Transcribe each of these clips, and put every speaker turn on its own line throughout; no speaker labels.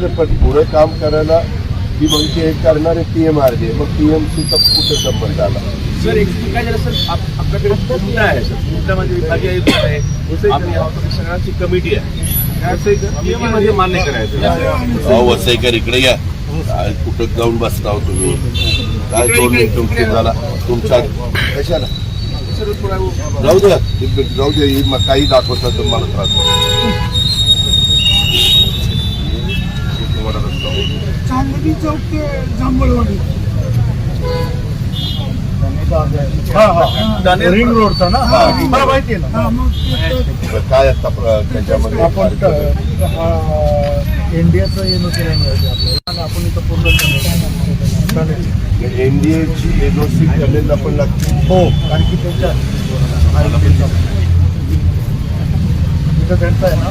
नाही, पण पुढे काम करायला ती म्हणजे हे करणारे पीएमआरजे मग पीएमसीचा कुठे संबंध आला
सर एक काय झालं सर आप- आपल्याकडे मुद्दा आहे सर. मुद्द्यामध्ये विभागीय आयुक्त आहे. आपली सगळ्यांची कमिटी आहे. त्याचं मध्ये मान्य करायचं.
अहो वसईकर इकडे या. काय कुठं जाऊन बसता हो तुम्ही? काय दोन मिनिट तुमची झाला. तुमचा कशाला?
सर थोडा
जाऊ द्या एक जाऊ द्या. ही मग काही दाखवता तर मला त्रास होतो.
चांदणी चौक ते जांभळवाडी.
रिंग रोडचा ना?
हा.
मला माहिती आहे ना.
हा मग ते-
तर काय आता प्र- त्याच्यामध्ये
आपण इंडियाचं एनओसी नाही मिळायचं आपल्याला. आणि आपण इथं पूर्ण चालेल
एनडीएची एनओसी कमेल आपण लागते.
हो कारण की त्यांच्या इथं त्यांचं आहे ना.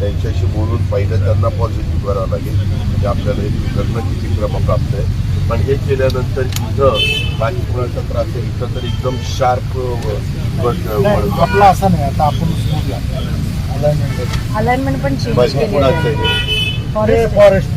त्यांच्याशी बोलून पहिलं त्यांना पॉझिटिव्ह करावं लागेल की आपल्याला हे करणं किती क्रमप्राप्त आहे. पण हे केल्यानंतर इथं बाकी कोणाचा त्रास आहे इथं तर एकदम शार्प
आपला असा नाही आता आपण अलाइनमेंट
अलाइनमेंट पण चेंज केलेलं
आहे.
Forest
forest